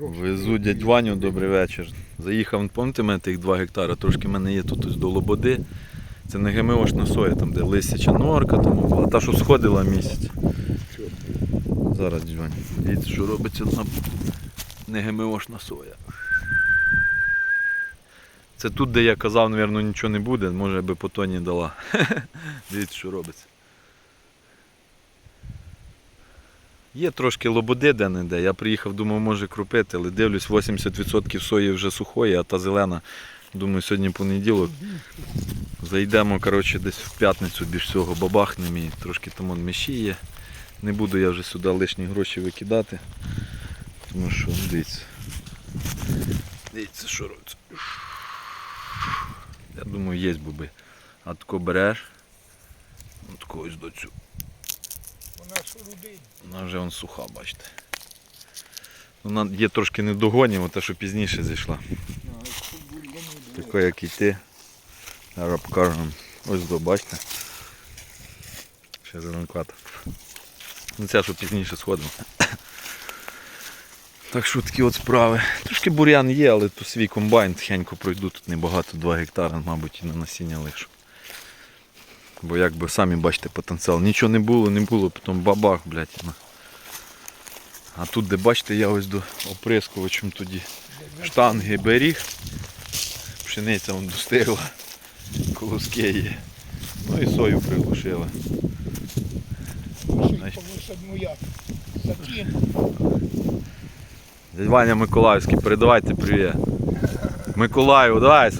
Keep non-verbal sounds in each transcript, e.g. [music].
Везу дядь Ваню, добрий вечір. Заїхав, пам'ятаєте, мене тих 2 гектара, трошки в мене є тут ось до Лободи. Це не ГМОшна соя, там де лисяча норка, там була, та що сходила місяць. Зараз дядь Ваня, дивіться, що робиться на не ГМОшна соя. Це тут, де я казав, мабуть, нічого не буде, може би по тоні дала. [laughs] Дивіться, що робиться. Є трошки лободи де-не-де. Я приїхав, думав, може крупити, але дивлюсь, 80% сої вже сухої, а та зелена, думаю, сьогодні понеділок. Зайдемо коротше, десь в п'ятницю більш всього бабахнемо і трошки там он міші є. Не буду я вже сюди лишні гроші викидати. Тому що, дивіться. Дивіться, що робиться. Я думаю, є боби. А тако береш. От когось до цю. Вона ж рудий. Вона вже вон суха, бачите. Вона є трошки недогонів, те, що пізніше зійшла. Таке, як і ти. Зараз покажемо. Ось до, бачите. Ще зеленката. Ну це, що пізніше сходимо. [coughs] Так що такі от справи. Трошки бур'ян є, але тут свій комбайн тихенько пройду, тут небагато, 2 гектари, мабуть, і на насіння лишу. Бо як би самі бачите потенціал. Нічого не було, не було, потім бабах, блядь. А тут, де бачите, я ось до оприскувачем тоді штанги беріг. Пшениця вон достигла, колоски є. Ну і сою приглушила. Сатін. Дядь Ваня Миколаївський, передавайте привіт. Миколаїв, давай.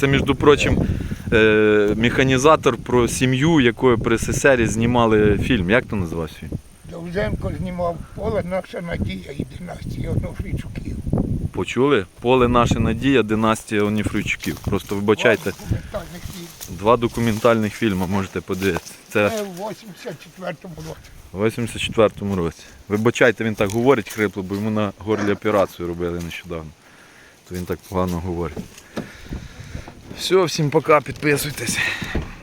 Це, між прочим, е, механізатор про сім'ю, якою при СССРі знімали фільм. Як то називався фільм? Довженко знімав поле наша надія і династія Онуфрійчуків. Почули? Поле наше надія, династія Оніфрійчуків. Просто вибачайте, Документальних фільмів. два документальних фільми можете подивитися. Це Це в 84-му році. в 84-му році. Вибачайте, він так говорить хрипло, бо йому на горлі операцію робили нещодавно. То він так погано говорить. Все, всім пока, підписуйтесь.